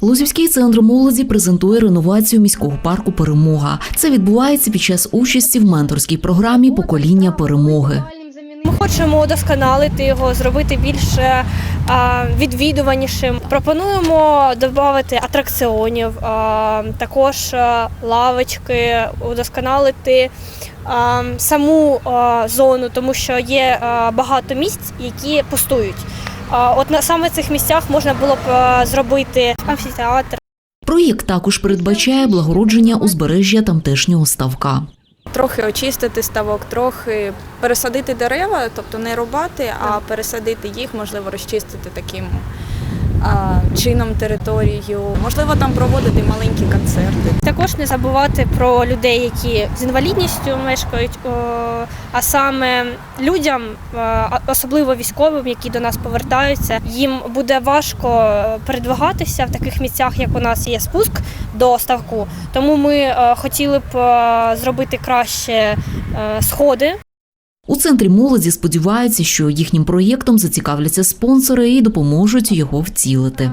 Лозівський центр молоді презентує реновацію міського парку Перемога. Це відбувається під час участі в менторській програмі Покоління перемоги. Ми хочемо удосконалити його, зробити більш е, відвідуванішим. Пропонуємо додати атракціонів, також е, лавочки, удосконалити саму зону, тому що є багато місць, які пустують. От на саме цих місцях можна було б е, зробити амфітеатр. Проєкт також передбачає благородження узбережжя тамтешнього ставка. трохи очистити ставок, трохи пересадити дерева, тобто не рубати, а пересадити їх, можливо, розчистити таким а, чином територію. Можливо, там проводити маленькі концерти. Також не забувати про людей, які з інвалідністю мешкають, а саме людям, е, особливо військовим, які до нас повертаються. Їм буде важко е, передвигатися в таких місцях, як у нас є спуск до ставку. Тому ми е, хотіли б зробити краще сходи. У центрі молоді сподіваються, що їхнім проєктом зацікавляться спонсори і допоможуть його втілити.